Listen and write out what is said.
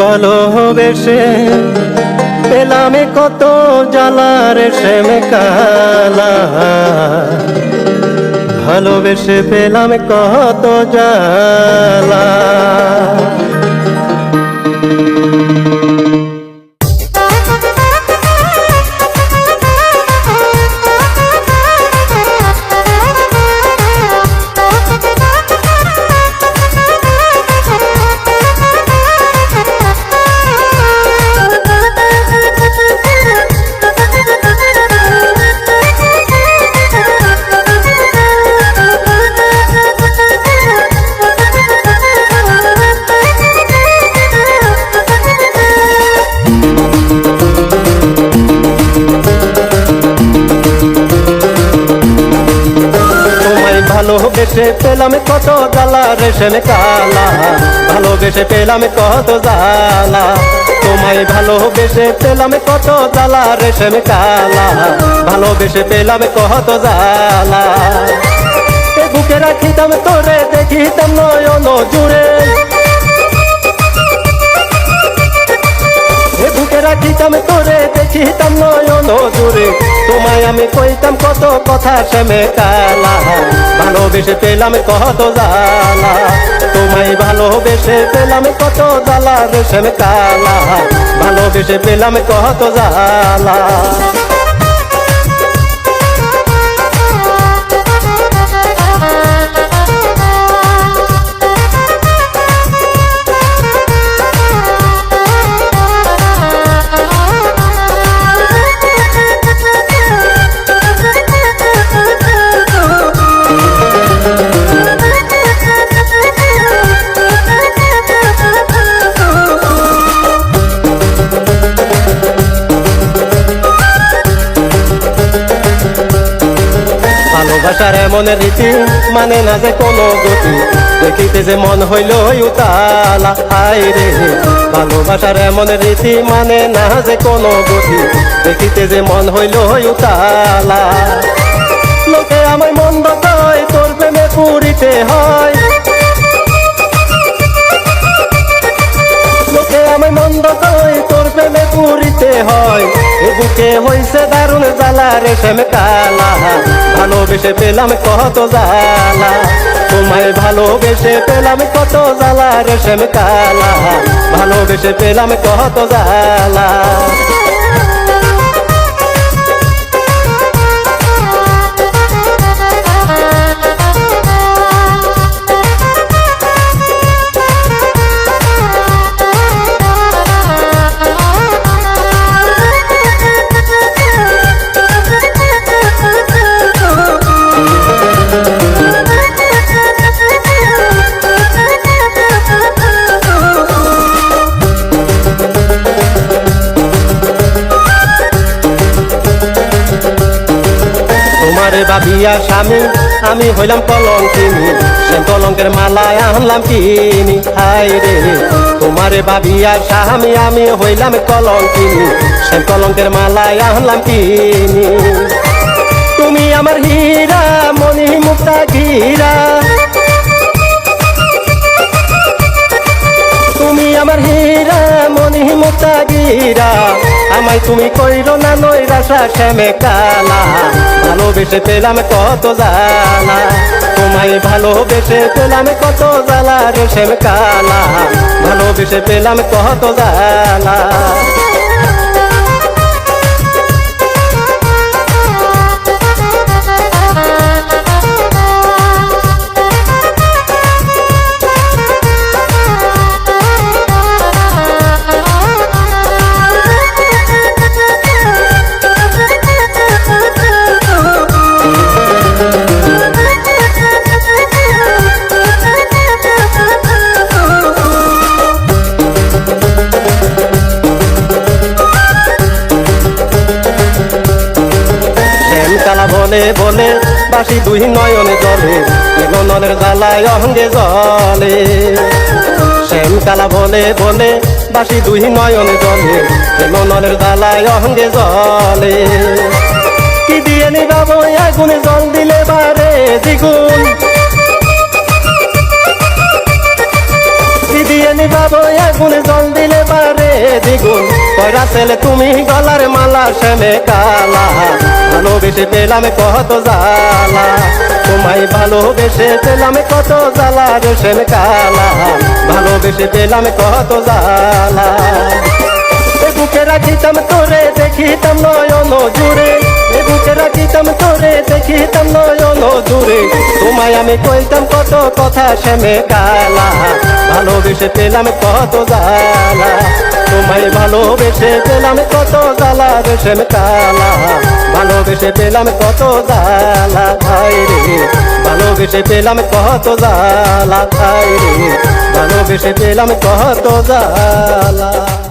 ভালোবেসে পেলামে কত জ্বালার শ্যামে কালা ভালোবেসে পেলাম কত জ্বালা। ভালোবেসে পেলাম কত জ্বালা, রেশন কালা। ভালোবেসে পেলাম কত জ্বালা। তোমায় ভালোবেসে পেলাম কত জ্বালা, রেশন কালা। ভালোবেসে পেলাম কত জ্বালা। বুকে রাখিতাম, তোরে দেখিতাম নয়ন জুড়ে। রাখিতাম, তোরে দেখিতাম নয়ন জুড়ে। তোমায় আমি কইতাম কত কথা, শ্যামে কালা। ভালোবেসে পেলাম কত জ্বালা। তোমায় ভালোবেসে পেলাম কত জ্বালা রেশন কালা ভালোবেসে পেলাম কত জ্বালা। ভালোবাসার এমন রীতি মানে না যে কোনো গতি। দেখিতে যে মন হইল উতালা হাই রে। ভালোবাসার এমন রীতি মানে না যে কোনো গতি। দেখিতে যে মন হইল উতালা। লোকে আমায় মন্দ কয় তোর প্রেমে পুরিতে হয়। লোকে আমায় মন্দ কয় তোর প্রেমে পুরিতে হয়। বুকে হইছে দারুণ জ্বালা রে শ্যাম কালা। ভালোবেসে পেলাম কত জ্বালা। তোমায় ভালোবেসে পেলাম কত জ্বালা রে শ্যাম কালা। ভালোবেসে পেলাম কত জ্বালা। তোমারে বাবিয়া স্বামী, আমি হইলাম কলঙ্কিনী। সে কলঙ্কের মালায় আনলাম কিনি। হাই রে, তোমারে বাবিয়া স্বামী, আমি হইলাম কলঙ্কিনী। সে কলঙ্কের মালায় আনলাম কিনি। তুমি আমার হীরা মনি মুক্তা ঘিরা। তুমি আমার হীরা মনি মুক্তা গীরা আমায় তুমি কইরো না নই রাশা শ্যামে কালা। ভালোবেসে পেলাম কত জালা তোমায় ভালোবেসে পেলাম কত জালা রে শ্যাম কালা। ভালোবেসে পেলাম কত জালা বলে বলে বাসি দুই নয়নে জলে ননের জ্বালায় অঙ্গে জলে। শ্যাম কালা বলে বলে বাসি দুই নয়নে জলে ননের জ্বালায় অঙ্গে জলে। কি দিয়ে নিবাব আগুনে জল দিলে বারে দ্বিগুণ? দিয়ে নিবাব আগুনে জল দিলে বারে দ্বিগুণ? কয়রা ছেলে তুমি গলার মালা শ্যামে কালা ভালোবেসে পেলাম কত জ্বালা। তোমায় ভালোবেসে পেলাম কত জ্বালা রেশন কালা। ভালোবেসে পেলাম কত জ্বালা। বুকে রাখিতাম, তোরে দেখিতাম নয়ন জুড়ে। এ বুকে রাখিতাম তোরে দেখিতাম নয়ন জুড়ে তোমায় আমি কইতাম কত কথা শ্যামে কালা ভালোবেসে পেলাম কত জ্বালা। তোমায় ভালোবেসে পেলাম কত জ্বালা রে শ্যামে কালা ভালোবেসে পেলাম কত জ্বালা, ভাই রে। ভালোবেসে পেলাম কত জ্বালা, ভাই রে। ভালোবেসে পেলাম কত জ্বালা।